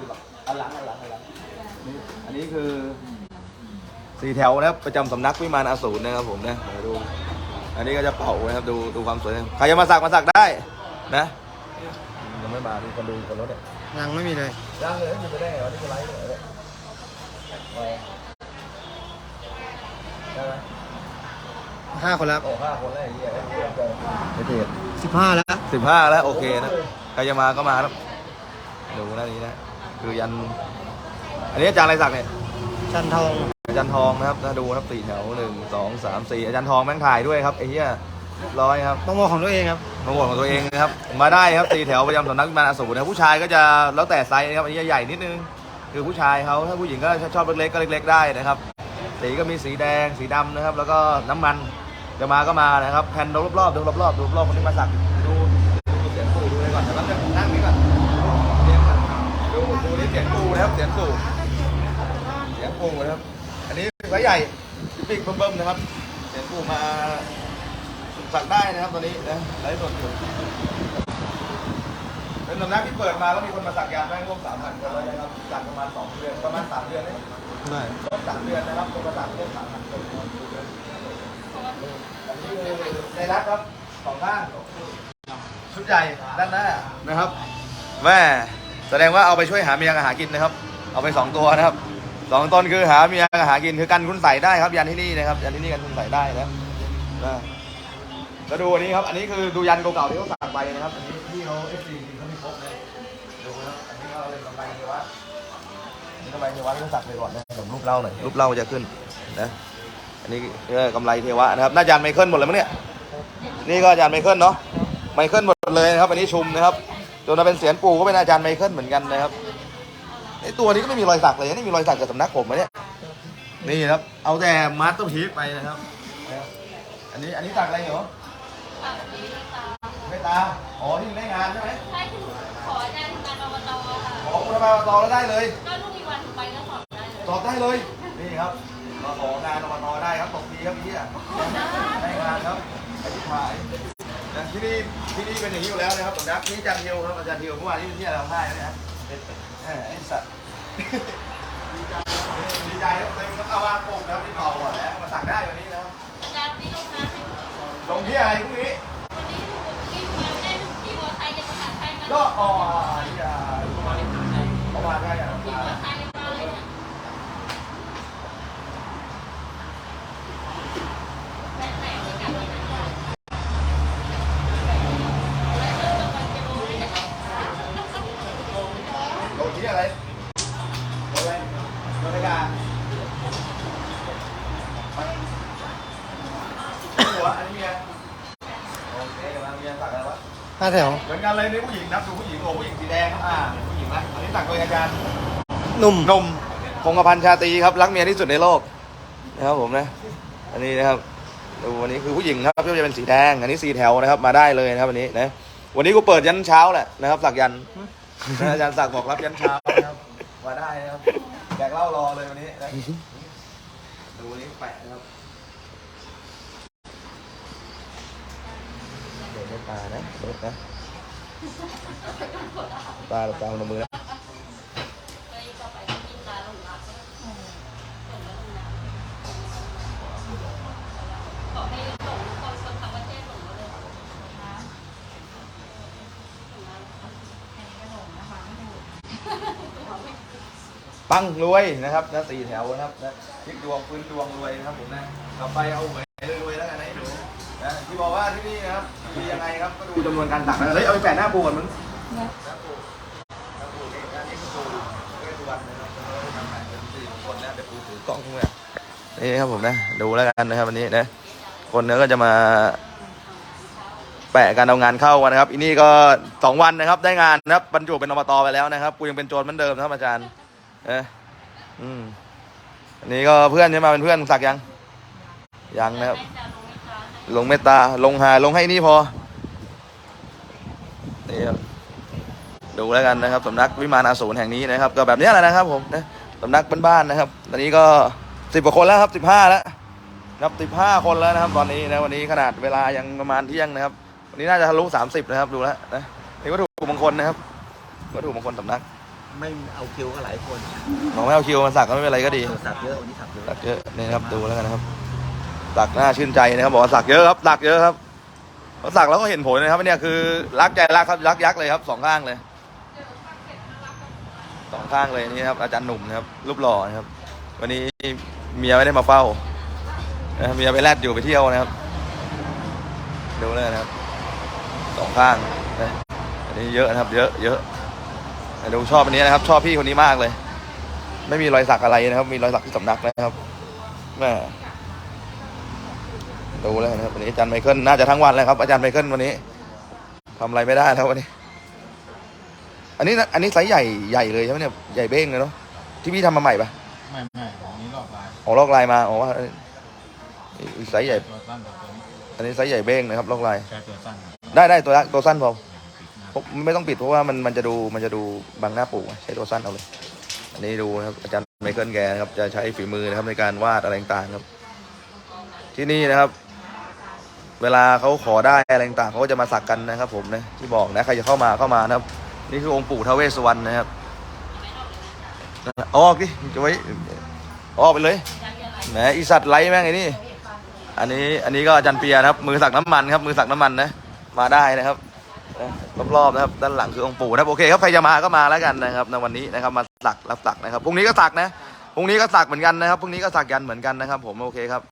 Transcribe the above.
ดูหรอกอันหลังอันหลังอันหลังนี่อันนี้คือสี่แถวนะครับประจำสำนักวิมานอสูรนะครับผมนะเดี๋ยวดู อันนี้ก็จะเป่านะครับดูดูความสวยงามใครจะมาสักมาสักได้นะยังไม่มาดูคนดูคนรถเนี่ยยังไม่มีเลยยังเลยอยู่ไปได้ไงวะนี่คือไลฟ์เลยเนี่ยได้ไหมห้าคนแล้วโอ้ห้าคนแล้วไอ้เหี้ยไอ้เหี้ยเกินไม่เทสิบห้าแล้วสิบห้าแล้วโอเคนะใครจะมาก็มาครับดูหน้านี้นะ คือยัน อันนี้อาจารย์อะไรสักเนี่ยจันทองอาจารย์ทองนะครับถ้าดูนะครับสี่แถวหนึ่งสองสามสี่อาจารย์ทองแม่งถ่ายด้วยครับไอ้เหี้ยร้อยครับ ต้องมองของตัวเองครับมาโหวตของตัวเองนะครับ มาได้ครับตีแถวประจำสำนักวิมานอสูรนะครับผู้ชายก็จะแล้วแต่ไซส์นะครับอันนี้จะใหญ่นิดนึง คือผู้ชายเขาถ้าผู้หญิงก็ชอบเล็กๆก็เล็ก ๆ ได้นะครับสีก็มีสีแดงสีดำนะครับ แล้วก็น้ำมันจะมาก็มานะครับแผ่นดูรอบๆดูรอบๆดูรอบๆคนที่มาสักดูดูเสียงปูดูเลยก่อนแต่ว่าผมนั่งนี่ก่อนเสียงก่อนดูดูนี่เสียงปูนะครับ เสียงปูเสียงปูนะครับ อันนี้ไซส์ใหญ่ปิ๊กเบิ่มๆนะครับ เสียงปูมาสักได้นะครับตอนนี้นะไลฟ์สดอยู่เป็นสำนักที่เปิดมาแล้วมีคนมาสักยาแม่งร่วมสามพันคนแล้วนะครับสักประมาณสองเดือนประมาณสามเดือนนี่ได้ร่วมสามเดือนนะครับคนมาสักร่วมสามพันคนอันนี้คือในรัฐครับสองข้างชุดใหญ่ด้านหน้านะครับแม่ แสดงว่าเอาไปช่วยหาเมียกับหากินนะครับ เอาไปสองตัวนะครับสองต้นคือหาเมียกับหากินคือกันคุณใส่ได้ครับ ยันที่นี่นะครับ ยันที่นี่กันคุณใส่ได้นะนะแล้วดูอันนี้ครับ อันนี้คือดูยันเก่าๆที่เขาสักไปนะครับ อันนี้ที่เขาเอฟซีเขาไมีครบเลยดูนะครับอันนี้เราเป็นกำไรเทวะอันนี่กำไรเทวะที่ต้องสักไปก่อนนะผมรูปเล่าหน่อยรูปเล่าจะขึ้นนะอันนี้เออกำไรเทวะนะครับน่าจะอาจารย์ไมเคิลหมดเลยมั้งเนี่ยนี่ก็อาจารย์ไมเคิลเนาะไมเคิลหมดเลยนะครับ อันนี้ชุมนะครับ จนมาเป็นเสียนปู่ก็เป็นอาจารย์ไมเคิลเหมือนกันนะครับไอตัวนี้ก็ไม่มีรอยสักเลยนี่มีรอยสักจากสำนักผมนะเนี่ยนี่นะครับ เอาแต่มาสเตอร์พีซไปนะครับ อันนี้อันนี้สักอะไรเหรอไม่ตาอ๋อที่ได้งานใช่ไหมใช่คือขออาจารย์ทำงานอบตค่ะขอคุณมาต่อแล้วได้เลยก็ลูกมีวันไปก็สอบได้เลยตอบได้เลยนี่ครับมาของานอบตได้ครับตบทีครับพี่อะได้งานครับไอ้ที่ถ่าย นะที่นี่ที่นี่เป็นอย่างนี้อยู่แล้วนะครับสำนักนี่อาจารย์เทียวครับอาจารย์เทียวเมื่อวานที่ที่เราให้นะแหมไอ้สัตว์ดีใจดีใจครับเต็มครับเอาวางปกนะครับที่เป่าก่อนแล้วมาสั่งได้วันนี้นะครับอาจารย์นี่ลงน้ำให้ลงที่อะไรพรุ่งนี้วันนี้ถูกที่มาได้ถูกที่มอไซค์จะประกาศใครมาก็อ๋ออย่าประมาณได้อย่างที่มอไหัวอันนี้เมียโอเคกำลังเมียสักอะไรวะห้าแถว เหมือนกันเลยนี่ผู้หญิงนับดูผู้หญิงโอ้ผู้หญิงสีแดงครับอ่าผู้หญิงนะอันนี้ตักโดยอาจารย์หนุ่มนมคงกระพันชาตรีครับรักเมียที่สุดในโลกนะครับผมนะ อันนี้นะครับดูวันนี้คือผู้หญิงครับที่จะเป็นสีแดง อันนี้สีแถวนะครับ มาได้เลยนะครับวันนี้นะวันนี้กูเปิดยันเช้าแหละนะครับสักยันนะอาจารย์สักบอกรับยันเช้านะครับมาได้นะครับแจกเหล้ารอเลยวันนี้นะ ดูวันนี้แปะนะครับเดี๋ยวปลานะเดี๋ยวนะปลาตาในมือนะ ปังรวยนะครับนะสี่แถวนะครับนะพลิกดวงพื้นดวงรวยนะครับผมนะต่อไปเอาหวยรวยแล้วกันนะให้ดูนะที่บอกว่าที่นี่นะครับมียังไงครับก็ดูจำนวนการตักนะเฮ้ยเอาไปแปะหน้าปูก่อนมึงหน้าปูหน้าปูนี่อันนี้คือปูเวทวันนะครับเป็นสี่คนนะเป็นปูถือกล้องทุกอย่างนี่ครับผมนะดูแล้วกันนะครับวันนี้นะคนเนื้อก็จะมาแปะการเอางานเข้ากันนะครับอันนี้ก็สองวันนะครับได้งานนะครับบรรจุเป็นอบตไปแล้วนะครับกูยังเป็นโจรเหมือนเดิมนะครับอาจารย์ เอออืมอันนี้ก็เพื่อนใช่ไหมเป็นเพื่อนสักยัง ยังนะครับ ลงเมตตา ลงหา ลงให้นี่พอ นี่ครับดูแล้วกันนะครับสำนักวิมานอาสูรแห่งนี้นะครับ ก็แบบนี้แหละนะครับ ผมนะสำนักบ้านๆนะครับ ตอนนี้ก็สิบกว่าคนแล้วครับสิบห้าแล้วนับสิบห้าคนแล้วนะครับ ตอนนี้นะวันนี้ขนาดเวลายังประมาณเที่ยงนะครับ วันนี้น่าจะทะลุสามสิบนะครับ ดูแล้วนะนี่วัตถุมงคลนะครับวัตถุมงคลสำนัก ไม่เอาคิวก็หลายคนบอกไม่เอาคิวมาสักก็ไม่เป็นไรก็ดี สักเยอะวันนี้สักเยอะสักเยอะนี่นะครับดูแล้วกันนะครับ สักหน้าชื่นใจนะครับบอกว่าสักเยอะครับสักเยอะครับพอสักแล้วก็เห็นผลนะครับเนี่ยคือรักใจรักครับรักยักษ์เลยครับสองข้างเลยสองข้างเลยนี่นะครับอาจารย์หนุ่มนะครับรูปหล่อนะครับ วันนี้เมียไม่ได้มาเฝ้านะครับเมียไปแลดอยู่ไปเที่ยวนะครับดูเลยนะครับสองข้างนะอันนี้เยอะนะครับ เยอะเยอะ แต่ดูชอบอันนี้นะครับ ชอบพี่คนนี้มากเลย ไม่มีรอยสักอะไรนะครับ มีรอยสักที่สำนักนะครับแม่ดูแล้วนะครับวันนี้อาจารย์ไมเคิลน่าจะทั้งวันเลยครับอาจารย์ไมเคิลวันนี้ทำอะไรไม่ได้แล้ววันนี้ อันนี้นะอันนี้ไซส์ใหญ่ใหญ่เลยใช่ไหมเนี่ยใหญ่เบ้งเลยเนาะที่พี่ทำมาใหม่ปะไม่ไม่อันนี้ลอกลายออกลอกลายมาอ๋อว่าไซส์ใหญ่ ตัวสั้นกับตัวนี้อันนี้ไซส์ใหญ่เบ้งนะครับลอกลายใช้ตัวสั้นได้ได้ตัวตัวสั้นพอ ไม่ต้องปิดเพราะว่ามันมันจะดูมันจะดูบังหน้าปู่ใช้ตัวสั้นเอาเลย อันนี้ดูนะครับอาจารย์ไมเคิลแกนะครับจะใช้ฝีมือนะครับในการวาดอะไรต่างๆครับ ที่นี่นะครับ เวลาเขาขอได้อะไรต่างๆเขาก็จะมาสักกันนะครับ ผมนะที่บอกนะใครจะเข้ามาเข้ามานะครับ นี่คือองค์ปู่ทาเวสวรรณนะครับออกดิจะไว้ออกไปเลยแหมอีสัตว์ไล่แม่งไอ้นี่อันนี้อันนี้ก็อาจารย์เปียนะครับ มือสักน้ำมันครับ มือสักน้ำมันนะมาได้นะครับ รอบๆนะครับด้านหลังคือองค์ปู่นะครับโอเคครับใครจะมาก็มาแล้วกันนะครับในวันนี้นะครับมาสักรับสักนะครับพรุ่งนี้ก็สักนะพรุ่งนี้ก็สักเหมือนกันนะครับพรุ่งนี้ก็สักยันเหมือนกันนะครับ ผมโอเคครับ